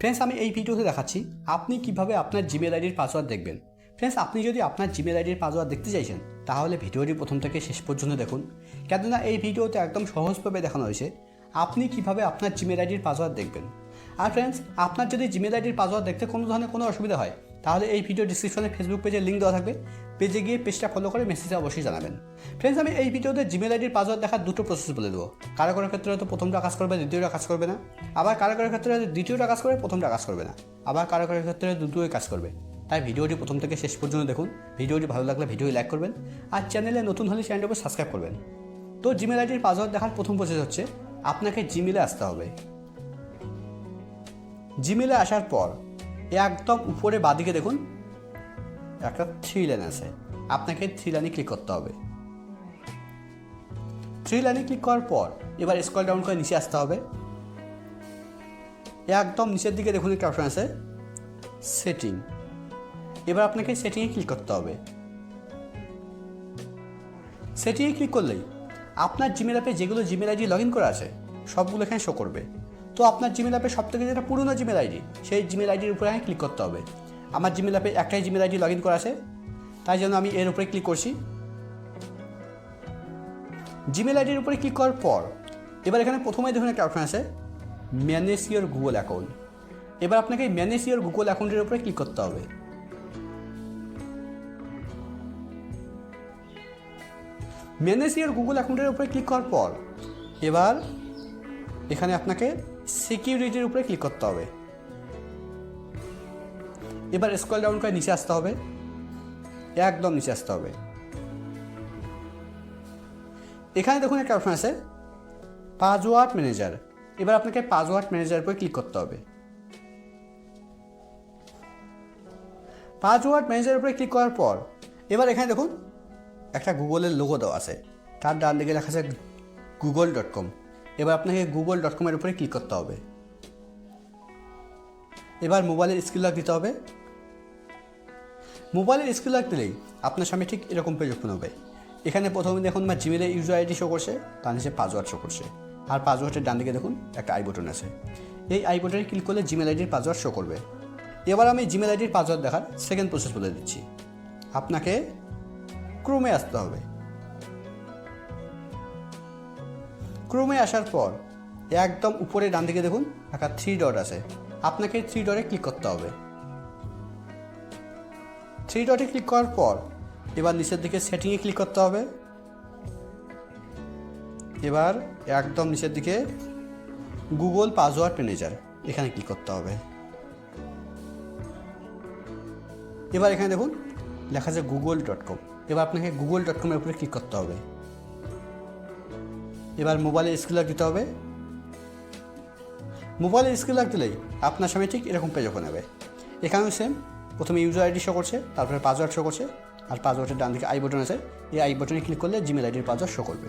Friends আমি এই ভিডিওতে দেখাচ্ছি আপনি কীভাবে আপনার জিমেল আইডির পাসওয়ার্ড দেখবেন। ফ্রেন্ডস আপনি যদি আপনার জিমেল আইডির পাসওয়ার্ড দেখতে চাইছেন, তাহলে ভিডিওটি প্রথম থেকে শেষ পর্যন্ত দেখুন। কেননা এই ভিডিওতে একদম সহজভাবে দেখানো হয়েছে আপনি কীভাবে আপনার জিমেল আইডির পাসওয়ার্ড দেখবেন। আর ফ্রেন্ডস আপনার যদি জিমেল আইডির পাসওয়ার্ড দেখতে কোনো ধরনের কোনো অসুবিধা হয় তাহলে এই ভিডিও ডিসক্রিপশনে ফেসবুক পেজের লিঙ্ক দেওয়া থাকবে। পেজে গিয়ে পেজটা ফলো করে মেসেজে অবশ্যই জানাবেন। ফ্রেন্ডস আমি এই ভিডিওতে জিমেল আইডির পাসওয়ার্ড দেখার দুটো প্রসেস বলে দেবো। কারও কারও ক্ষেত্রে হয়তো প্রথমটা কাজ করবে, দ্বিতীয়টা কাজ করবে না। আবার কারও কারও ক্ষেত্রে হয়তো দ্বিতীয়টা কাজ করবে, প্রথমটা কাজ করবে না। আবার কারও কারও ক্ষেত্রে দুটোই কাজ করবে। তাই ভিডিওটি প্রথম থেকে শেষ পর্যন্ত দেখুন। ভিডিওটি ভালো লাগলে ভিডিও লাইক করবেন। আর চ্যানেলে নতুন হলে চ্যানেলটাকে সাবস্ক্রাইব করবেন। তো জিমেল আইডির পাসওয়ার্ড দেখার প্রথম প্রসেস হচ্ছে, আপনাকে জিমেলে আসতে হবে। জিমেলে আসার পর একদম উপরে বাদিকে দেখুন। একটা থ্রি লাইন আছে। আপনাকে থ্রি লাইনে ক্লিক করতে হবে। থ্রি লাইনে ক্লিক করার পর এবার স্ক্রল ডাউন করে নিচে আসতে হবে। একদম নিচের দিকে দেখুন একটা অপশন আছে। সেটিং এবার আপনাকে সেটিংয়ে ক্লিক করতে হবে। সেটিংয়ে ক্লিক করলেই আপনার জিমেল অ্যাপে যেগুলো জিমেল আইডি লগ ইন করা আছে, সবগুলো এখানে শো করবে। তো আপনার জিমেল অ্যাপে সব থেকে যেটা পুরনো জিমেল আইডি সেই জিমেল আইডির উপরে আমি ক্লিক করতে হবে। আমার জিমেল অ্যাপে একটাই জিমেল আইডি লগ ইন করা আছে, তাই জন্য আমি এর উপরে ক্লিক করছি। জিমেল আইডির উপরে ক্লিক করার পর, এবার এখানে প্রথমে দেখুন একটা অপশন আছে ম্যানেজ ইয়োর গুগল অ্যাকাউন্ট এবার আপনাকে ম্যানেজ ইয়োর গুগল অ্যাকাউন্টের উপরে ক্লিক করতে হবে। ম্যানেজ ইয়োর গুগল অ্যাকাউন্টের উপরে ক্লিক করার পর, এবার এখানে আপনাকে সিকিউরিটির উপরে ক্লিক করতে হবে। এবার স্ক্রল ডাউন করে নিচে আসতে হবে। একদম নিচে আসতে হবে। এখানে দেখুন একটা অপশন আছে পাসওয়ার্ড ম্যানেজার এবার আপনাকে পাসওয়ার্ড ম্যানেজার উপরে ক্লিক করতে হবে। পাসওয়ার্ড ম্যানেজার উপরে ক্লিক করার পর, এবার এখানে দেখুন একটা গুগলের লোগো দেওয়া আছে। তার ডান দিকে লেখা আছে গুগল ডট কম এবার আপনাকে গুগল ডট কমের উপরে ক্লিক করতে হবে। এবার মোবাইলের স্ক্রিন লক দিতে হবে। মোবাইলের স্ক্রিন লক দিলেই আপনার সামনে ঠিক এরকম পেজ ওপেন হবে। এখানে প্রথমে দেখুন আমার জিমেলের ইউজার আইডি শো করছে তার নিচে পাসওয়ার্ড শো করছে। আর পাসওয়ার্ডের ডান দিকে দেখুন একটা আই বটন আছে। এই আই বটনে ক্লিক করলে জিমেল আইডির পাসওয়ার্ড শো করবে। এবার আমি জিমেল আইডির পাসওয়ার্ড দেখার সেকেন্ড প্রসেস বলে দিচ্ছি। আপনাকে ক্রোমে আসতে হবে। ক্রোমে আসার পর, একদম উপরে ডান দিকে দেখুন একটা থ্রি ডট আছে। আপনাকে থ্রি ডটে ক্লিক করতে হবে। থ্রি ডটে ক্লিক করার পর, এবার নিচের দিকে সেটিংয়ে ক্লিক করতে হবে। এবার একদম নিচের দিকে গুগল পাসওয়ার্ড ম্যানেজার এখানে ক্লিক করতে হবে। এবার এখানে দেখুন, লেখা আছে গুগল ডট কম এবার আপনাকে গুগল ডট কমের উপরে ক্লিক করতে হবে। এবার মোবাইলে স্ক্রিন লক দিতে হবে। মোবাইলে স্ক্রিন লক দিলেই আপনার সামনে ঠিক এরকম পেজ ওপেন হবে। এখানেও সেম প্রথমে ইউজার আইডি শো করছে, তারপরে পাসওয়ার্ড শো করছে, আর পাসওয়ার্ডের ডান দিকে আই বটন আছে। এই আই বটনে ক্লিক করলে জিমেল আইডির পাসওয়ার্ড শো করবে।